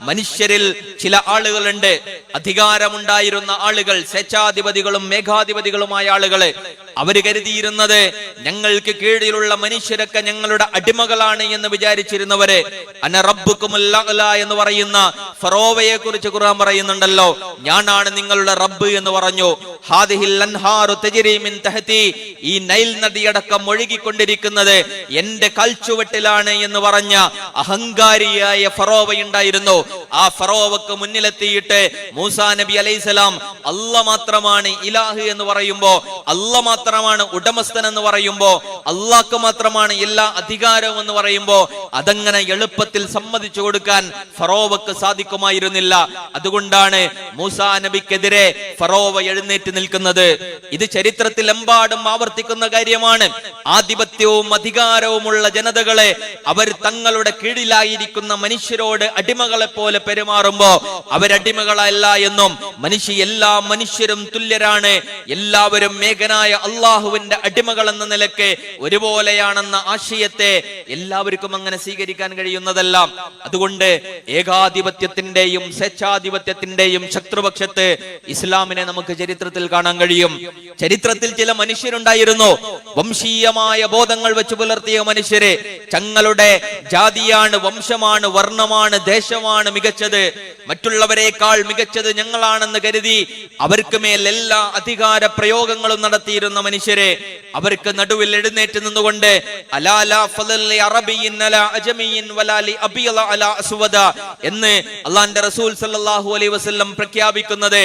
മനുഷ്യരിൽ ചില ആളുകളുണ്ട്. അധികാരമുണ്ടായിരുന്ന ആളുകൾ സ്വേച്ഛാധിപതികളും മേഘാധിപതികളുമായ ആളുകൾ. അവർ കരുതിയിരുന്നത് ഞങ്ങൾക്ക് കീഴിലുള്ള മനുഷ്യരൊക്കെ ഞങ്ങളുടെ അടിമകളാണ് എന്ന് വിചാരിച്ചിരുന്നവരെ. അന റബ്ബുക്കുമല്ല എന്ന് പറയുന്ന ഫറോവയെ കുറിച്ച് ഖുർആൻ പറയുന്നുണ്ടല്ലോ. ഞാനാണ് നിങ്ങളുടെ റബ്ബ് എന്ന് പറഞ്ഞു. ഈ നൈൽ നദിയടക്കം ഒഴുകിക്കൊണ്ടിരിക്കുന്നത് എന്റെ കാൽച്ചുവട്ടിലാണ് എന്ന് പറഞ്ഞ അഹങ്കാരിയായ ഫറോവയുണ്ടായിരുന്നു ആ ഫറോവക്ക് മുന്നിലെത്തിയിട്ട് മൂസാ നബി അലൈഹിസലാം അല്ല മാത്രമാണ് ഇലാഹ് എന്ന് പറയുമ്പോ അല്ല മാത്രമാണ് ഉടമസ്ഥൻ എന്ന് പറയുമ്പോ അള്ളാഹ്ക്ക് മാത്രമാണ് എല്ലാ അധികാരവും എന്ന് പറയുമ്പോ അതങ്ങനെ എളുപ്പത്തിൽ സമ്മതിച്ചു കൊടുക്കാൻ ഫറോവക്ക് സാധിക്കുമായിരുന്നില്ല. അതുകൊണ്ടാണ് മൂസാ നബിക്കെതിരെ ഫറോവ എഴുന്നേറ്റ് നിൽക്കുന്നത്. ഇത് ചരിത്രത്തിൽ എമ്പാടും ആവർത്തിക്കുന്ന കാര്യമാണ്. ആധിപത്യവും അധികാരവുമുള്ള ജനതകളെ അവർ തങ്ങളുടെ കീഴിലായിരിക്കുന്ന മനുഷ്യരോട് അടിമകളെ പോലെ പെരുമാറുമ്പോ അവരടിമകളല്ല എന്നും മനുഷ്യ എല്ലാ മനുഷ്യരും തുല്യരാണ്. എല്ലാവരും മേഘനായ അള്ളാഹുവിന്റെ അടിമകൾ എന്ന നിലയ്ക്ക് ഒരുപോലെയാണെന്ന ആശയത്തെ എല്ലാവർക്കും അങ്ങനെ സ്വീകരിക്കാൻ കഴിയുന്നതല്ല. അതുകൊണ്ട് ഏകാധിപത്യത്തിന്റെയും സ്വേച്ഛാധിപത്യത്തിന്റെയും ശത്രുപക്ഷത്ത് ഇസ്ലാമിനെ നമുക്ക് ചരിത്രത്തിൽ കാണാൻ കഴിയും. ചരിത്രത്തിൽ ചില മനുഷ്യരുണ്ടായിരുന്നു. വംശീയമായ ബോധങ്ങൾ വെച്ച് പുലർത്തിയ മനുഷ്യരെ തങ്ങളുടെ ജാതിയാണ് വംശമാണ് വർണമാണ് ദേശമാണ് മികച്ചത്. മറ്റുള്ളവരെക്കാൾ മികച്ചത് ഞങ്ങളാണെന്ന് കരുതി അവർക്ക് മേൽ എല്ലാ അധികാര പ്രയോഗങ്ങളും നടത്തിയിരുന്ന മനുഷ്യരെ അവർക്ക് നടുവിൽ എഴുന്നേറ്റ് നിന്നുകൊണ്ട് അലാ അലാ എന്ന് അള്ളാന്റെ റസൂൽ സല്ലല്ലാഹു അലൈഹി വസല്ലം പ്രഖ്യാപിക്കുന്നത്.